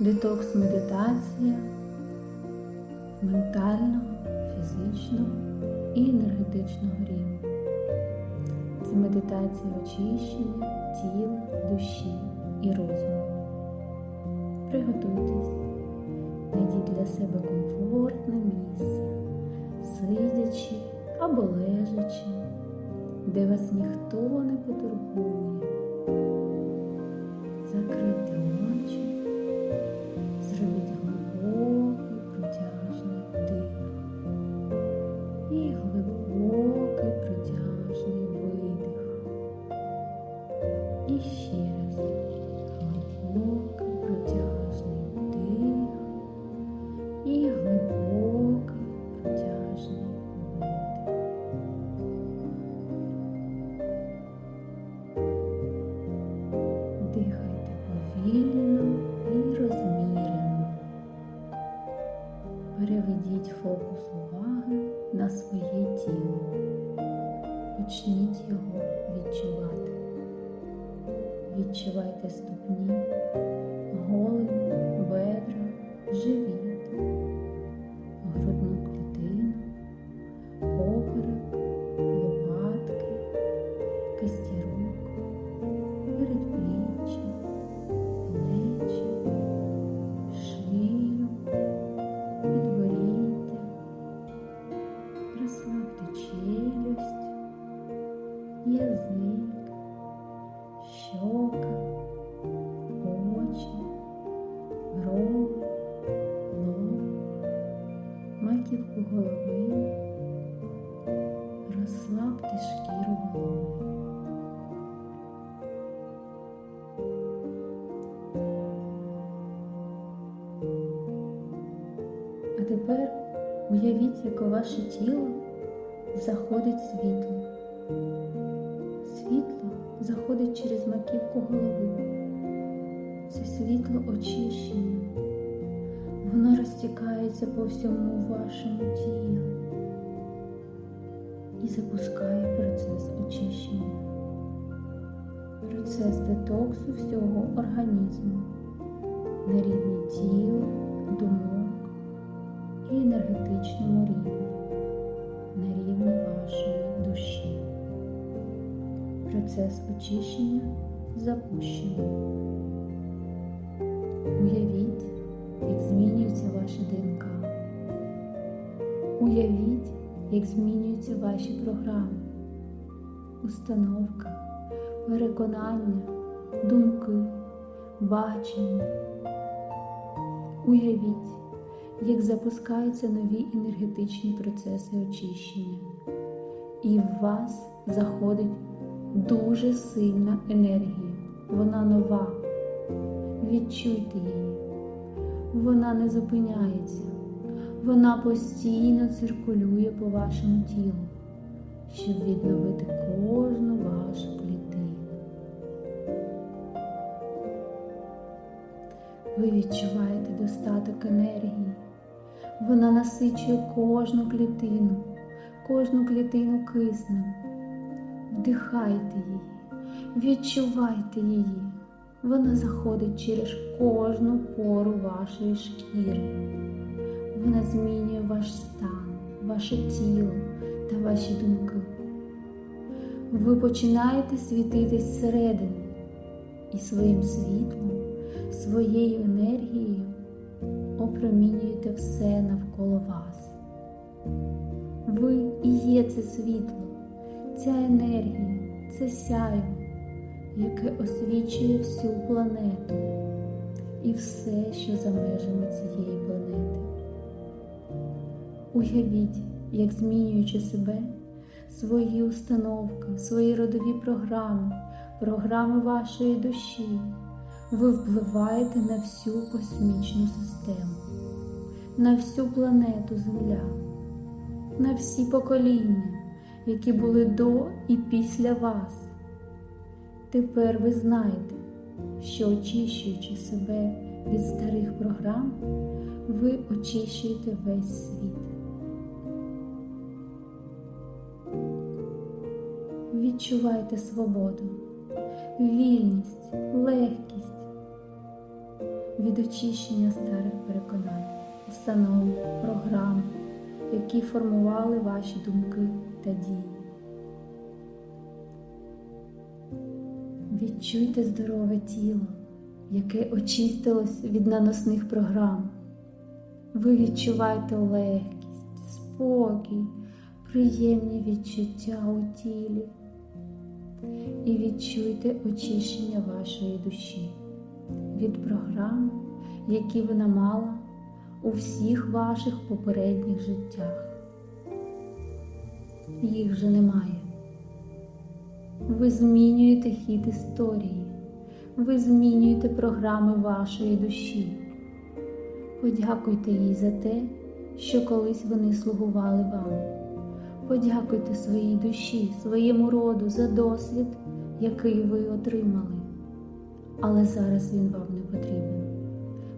детокс-медитація ментального, фізичного і енергетичного рівня. Це медитація очищення тіла, душі і розуму. Приготуйтесь, знайдіть для себе комфортне місце, сидячи або лежачи, де вас ніхто не потурбує. Закрийте повільно і розмірено. Переведіть фокус уваги на своє тіло. Почніть його відчувати. Відчувайте ступні, голень, бедра, живіт, уявіть, як у ваше тіло заходить світло. Світло заходить через маківку голови. Це світло очищення. Воно розтікається по всьому вашому тілу і запускає процес очищення, процес детоксу всього організму на рівні тіла, думок і енергетичному рівні, на рівні вашої душі. Процес очищення запущено. Уявіть, як змінюється ваша ДНК. Уявіть, як змінюються ваші програми, установка, переконання, думки, бачення. Уявіть, як запускаються нові енергетичні процеси очищення, і в вас заходить дуже сильна енергія. Вона нова. Відчуйте її. Вона не зупиняється. Вона постійно циркулює по вашому тілу, щоб відновити кожну вашу клітину. Ви відчуваєте достаток енергії. Вона насичує кожну клітину, кожну клітину киснем. Вдихайте її, відчувайте її. Вона заходить через кожну пору вашої шкіри. Вона змінює ваш стан, ваше тіло та ваші думки. Ви починаєте світитись зсередини і своїм світлом, своєю енергією опромінюєте все навколо вас. Ви і є це світло, ця енергія, це сяйво, яке освічує всю планету і все, що за межами цієї планети. Уявіть, як змінюючи себе, свої установки, свої родові програми, програми вашої душі, ви впливаєте на всю космічну систему, на всю планету Земля, на всі покоління, які були до і після вас. Тепер ви знаєте, що очищуючи себе від старих програм, ви очищуєте весь світ. Відчувайте свободу, вільність, легкість. Від очищення старих переконань, установ, програм, які формували ваші думки та дії. Відчуйте здорове тіло, яке очистилось від наносних програм. Ви відчуваєте легкість, спокій, приємні відчуття у тілі і відчуйте очищення вашої душі від програм, які вона мала у всіх ваших попередніх життях. Їх вже немає. Ви змінюєте хід історії, ви змінюєте програми вашої душі. Подякуйте їй за те, що колись вони слугували вам. Подякуйте своїй душі, своєму роду за досвід, який ви отримали. Але зараз він вам не потрібен,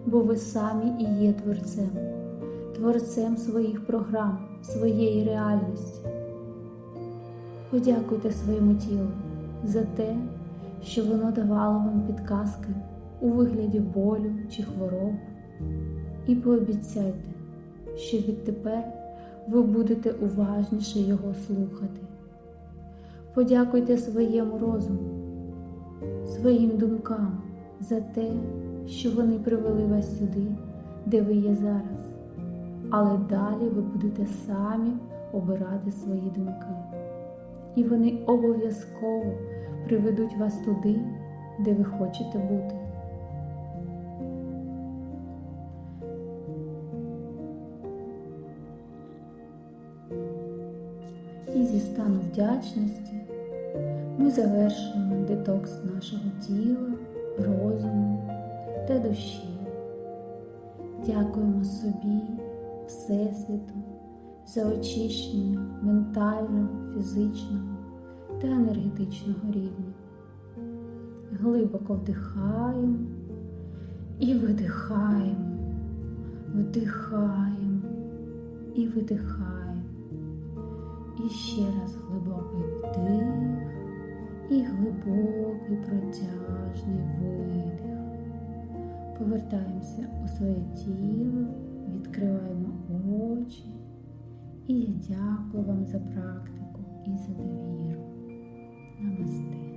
бо ви самі і є творцем, творцем своїх програм, своєї реальності. Подякуйте своєму тілу за те, що воно давало вам підказки у вигляді болю чи хвороб. І пообіцяйте, що відтепер ви будете уважніше його слухати. Подякуйте своєму розуму, своїм думкам за те, що вони привели вас сюди, де ви є зараз. Але далі ви будете самі обирати свої думки. І вони обов'язково приведуть вас туди, де ви хочете бути. І зі стану вдячності ми завершуємо детокс нашого тіла, розуму та душі. Дякуємо собі, Всесвіту за очищення ментального, фізичного та енергетичного рівня. Глибоко вдихаємо і видихаємо, вдихаємо і видихаємо. І ще раз глибокий вдих і глибокий протяжний видих. Повертаємося у своє тіло, відкриваємо очі. І дякую вам за практику і за довіру. Намасте.